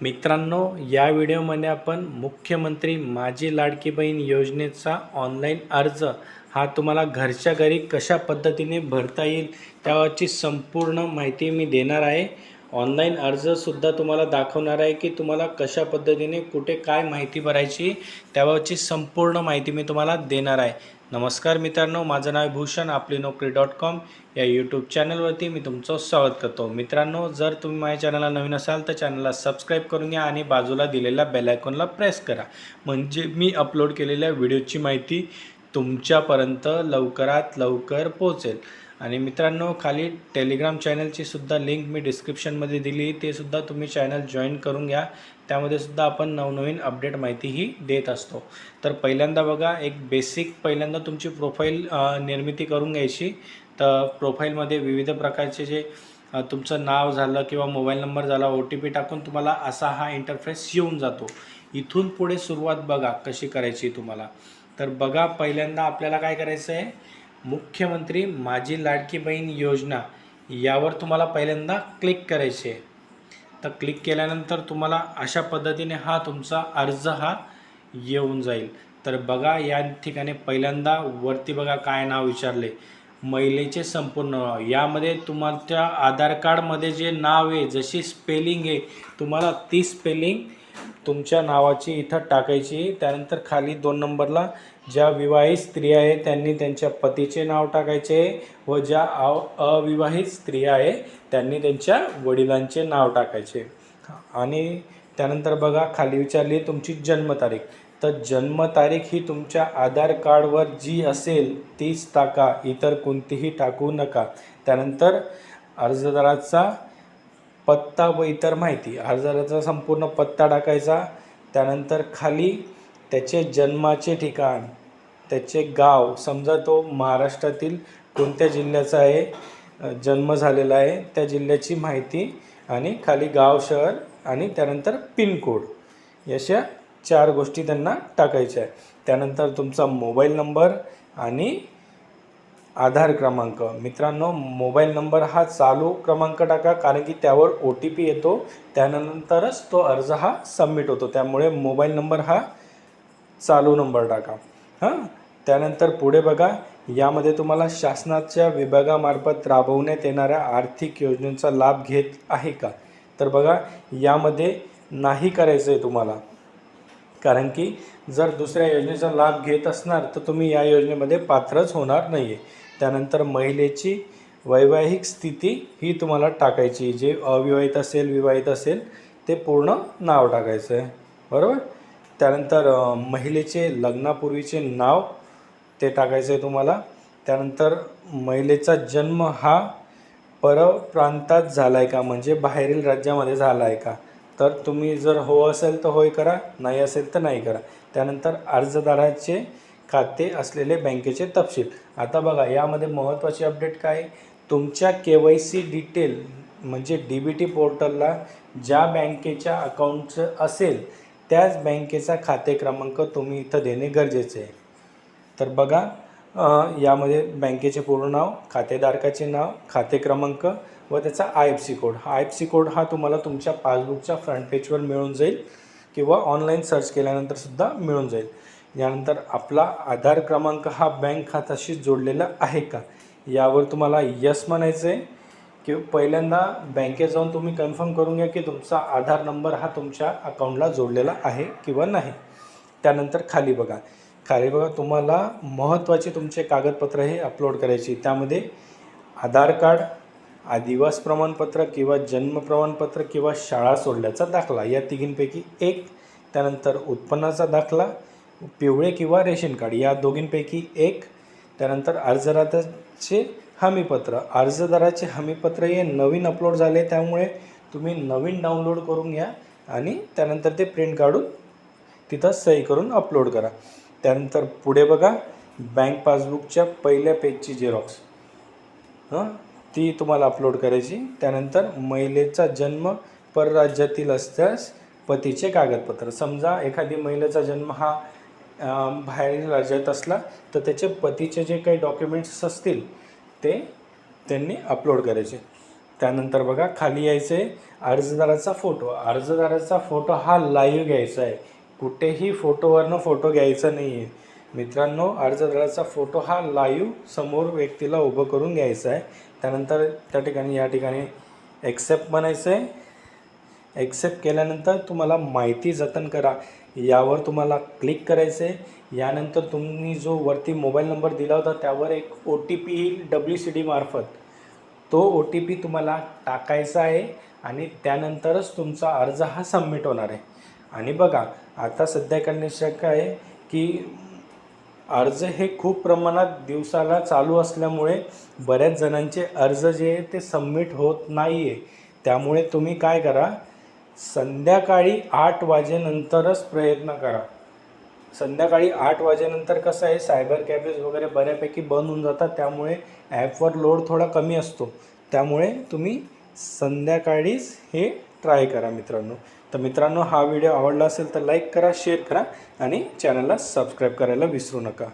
मित्रांनो या व्हिडिओमध्ये आपण मुख्यमंत्री माझी लाडकी बहीण योजनेचा ऑनलाईन अर्ज हा तुम्हाला घरच्या घरी कशा पद्धतीने भरता येईल त्यावरची संपूर्ण माहिती मी देणार आहे. ऑनलाईन अर्जसुद्धा तुम्हाला दाखवणार आहे की तुम्हाला कशा पद्धतीने कुठे काय माहिती भरायची त्याबाबतची संपूर्ण माहिती मी तुम्हाला देणार आहे. नमस्कार मित्रांनो माझं नाव आहे भूषण आपली नोकरी डॉट कॉम या यूट्यूब चॅनलवरती मी तुमचं स्वागत करतो. मित्रांनो जर तुम्ही माझ्या चॅनलला नवीन असाल तर चॅनलला सबस्क्राईब करून घ्या आणि बाजूला दिलेल्या बेलायकॉनला प्रेस करा. म्हणजे मी अपलोड केलेल्या व्हिडिओची माहिती तुमच्यापर्यंत लवकरात लवकर पोहोचेल. आणि मित्रांनो खाली टेलिग्राम चॅनलची सुद्धा लिंक मी डिस्क्रिप्शनमध्ये दिली. ते सुद्धा तुम्ही चॅनल जॉईन करून घ्या. त्यामध्ये सुद्धा आपण नवनवीन अपडेट माहितीही देत असतो. तर पहिल्यांदा बघा एक बेसिक पहिल्यांदा तुमची प्रोफाईल निर्मिती करून घ्यायची. तर प्रोफाईलमध्ये विविध प्रकारचे जे तुमचं नाव झालं किंवा मोबाईल नंबर झाला ओ टी पी टाकून तुम्हाला असा हा इंटरफेस येऊन जातो. इथून पुढे सुरुवात बघा कशी करायची तुम्हाला. तर बघा पहिल्यांदा आपल्याला काय करायचं आहे मुख्यमंत्री माझी लाडकी बहीण योजना यावर तुम्हाला पहिल्यांदा क्लिक करायचे. आहे तर क्लिक केल्यानंतर तुम्हाला अशा पद्धतीने हा तुमचा अर्ज हा येऊन जाईल. तर बघा या ठिकाणी पहिल्यांदा वरती बघा काय नाव विचारले. महिलेचे संपूर्ण नाव यामध्ये तुमच्या आधार कार्डमध्ये जे नाव आहे जशी स्पेलिंग आहे तुम्हाला ती स्पेलिंग तुमच्या नावाची इथं टाकायची. त्यानंतर खाली दोन नंबरला ज्या विवाहित स्त्रिया आहे त्यांनी त्यांच्या पतीचे नाव टाकायचे व ज्या अविवाहित स्त्रिया आहे त्यांनी त्यांच्या वडिलांचे नाव टाकायचे. आणि त्यानंतर बघा खाली विचारली तुमची जन्मतारीख. तर जन्मतारीख ही तुमच्या आधार कार्डवर जी असेल तीच टाका. इतर कोणतीही टाकू नका. त्यानंतर अर्जदाराचा पत्ता व इतर माहिती. अर्जदाराचा संपूर्ण पत्ता टाकायचा. त्यानंतर खाली त्याचे जन्माचे ठिकाण त्याचे गाव समजा तो महाराष्ट्रातील कोणत्या जिल्ह्याचा आहे जन्म झालेला आहे त्या जिल्ह्याची माहिती आणि खाली गाव शहर आणि त्यानंतर पिनकोड अशा चार गोष्टी त्यांना टाकायच्या आहे त्यानंतर तुमचा मोबाईल नंबर आणि आधार क्रमांक. मित्रांनो मोबाईल नंबर हा चालू क्रमांक टाका कारण की त्यावर ओ टी पी येतो. त्यानंतरच तो अर्ज हा सबमिट होतो. त्यामुळे मोबाईल नंबर हा चालू नंबर टाका. हां? त्यानंतर पुढे बघा यामध्ये तुम्हाला शासनाच्या विभागामार्फत राबवण्यात येणाऱ्या आर्थिक योजनेचा लाभ घेत आहे का? तर बघा यामध्ये नाही करायचं आहे तुम्हाला. कारण की जर दुसऱ्या योजनेचा लाभ घेत असणार तर तुम्ही या योजनेमध्ये पात्रच होणार नाही आहे त्यानंतर महिलेची वैवाहिक स्थिती ही तुम्हाला टाकायची जे अविवाहित असेल विवाहित असेल ते पूर्ण नाव टाकायचं आहे बरोबर? त्यानंतर महिलेचे लग्नापूर्वीचे नाव ते टाकायचं आहे तुम्हाला. त्यानंतर महिलेचा जन्म हा परप्रांतात झाला आहे का? म्हणजे बाहेरील राज्यामध्ये झाला आहे का? तर तुम्ही जर हो असेल तर होय करा नाही असेल तर नाही करा. त्यानंतर अर्जदाराचे खाते असलेले बँकेचे तपशील. आता बघा यामध्ये महत्त्वाची अपडेट काय? आहे? तुमच्या के वाय सी डिटेल म्हणजे डी बी टी पोर्टलला ज्या बँकेच्या अकाउंटचं असेल त्याच बँकेचा खाते क्रमांक तुम्ही इथं देणे गरजेचे आहे. तर बघा यामध्ये बँकेचे पूर्ण नाव खातेधारकाचे नाव खाते क्रमांक व त्याचा आय एफ सी कोड हा आय एफ सी कोड हा तुम्हाला तुमच्या पासबुकच्या फ्रंट पेजवर मिळून जाईल किंवा ऑनलाईन सर्च केल्यानंतरसुद्धा मिळून जाईल. यानंतर आपला आधार क्रमांक हा बँक खात्याशी जोडलेला आहे का? यावर तुम्हाला यस म्हणायचं आहे की पहिल्यांदा बँकेत जाऊन तुम्ही कन्फर्म करून घ्या की तुमचा आधार नंबर हा तुमच्या अकाउंटला जोडलेला आहे किंवा नाही. त्यानंतर खाली बघा. खाली बघा तुम्हाला महत्त्वाचे तुमचे कागदपत्र हे अपलोड करायची. त्यामध्ये आधार कार्ड आदिवास प्रमाणपत्र किंवा जन्म प्रमाणपत्र किंवा शाळा सोडल्याचा दाखला. या तिघींपैकी एक. त्यानंतर उत्पन्नाचा दाखला पिवळे किंवा रेशन कार्ड या दोघींपैकी एक. त्यानंतर अर्जदाराचे हमीपत्र अर्जदाराचे हमीपत्र हे नवीन अपलोड झाले त्यामुळे तुम्ही नवीन डाउनलोड करून घ्या आणि त्यानंतर ते प्रिंट काढून तिथं सही करून अपलोड करा. त्यानंतर पुढे बघा बँक पासबुकच्या पहिल्या पेजची झेरॉक्स हं? ती तुम्हाला अपलोड करायची. त्यानंतर महिलेचा जन्म परराज्यातील असल्यास पतीचे कागदपत्र. समजा एखादी महिलेचा जन्म हा बाहेरील राज्यात असला तर त्याचे पतीचे जे काही डॉक्युमेंट्स असतील ते त्यांनी अपलोड करायचे. त्यानंतर बघा खाली यायचं आहे अर्जदाराचा फोटो अर्जदाराचा फोटो हा लाईव्ह घ्यायचा आहे. कुठेही फोटोवरनं फोटो घ्यायचा नाही आहे मित्रांनो अर्जदाराचा फोटो हा लाईव्ह समोर व्यक्तीला उभं करून घ्यायचा आहे. त्यानंतर त्या ठिकाणी या ठिकाणी एक्सेप्ट म्हणायचं आहे ॲक्सेप्ट केल्यानंतर तुम्हाला माहिती जतन करा. यावर तुम्हाला क्लिक करायचं आहे यानंतर तुम्ही जो वरती मोबाईल नंबर दिला होता त्यावर एक ओ टी पी येईल डब्ल्यू सी डी मार्फत. तो ओ टी पी तुम्हाला टाकायचा आहे आणि त्यानंतरच तुमचा अर्ज हा सबमिट होणार आहे. आणि बघा आता सध्या कंडिशन शक्य आहे की अर्ज हे खूप प्रमाणात दिवसाला चालू असल्यामुळे बऱ्याच जणांचे अर्ज जे आहे ते सबमिट होत नाही आहे त्यामुळे तुम्ही काय करा संध्याकाळी आठ वाजेनंतरच प्रयत्न करा. संध्याकाळी आठ वाजेनंतर कसं आहे सायबर कॅफेज वगैरे बऱ्यापैकी बंद होऊन जातात त्यामुळे ॲपवर लोड थोडा कमी असतो. त्यामुळे तुम्ही संध्याकाळीच हे ट्राय करा मित्रांनो. तर मित्रांनो हा व्हिडिओ आवडला असेल तर लाईक करा शेअर करा आणि चॅनलला सबस्क्राईब करायला विसरू नका.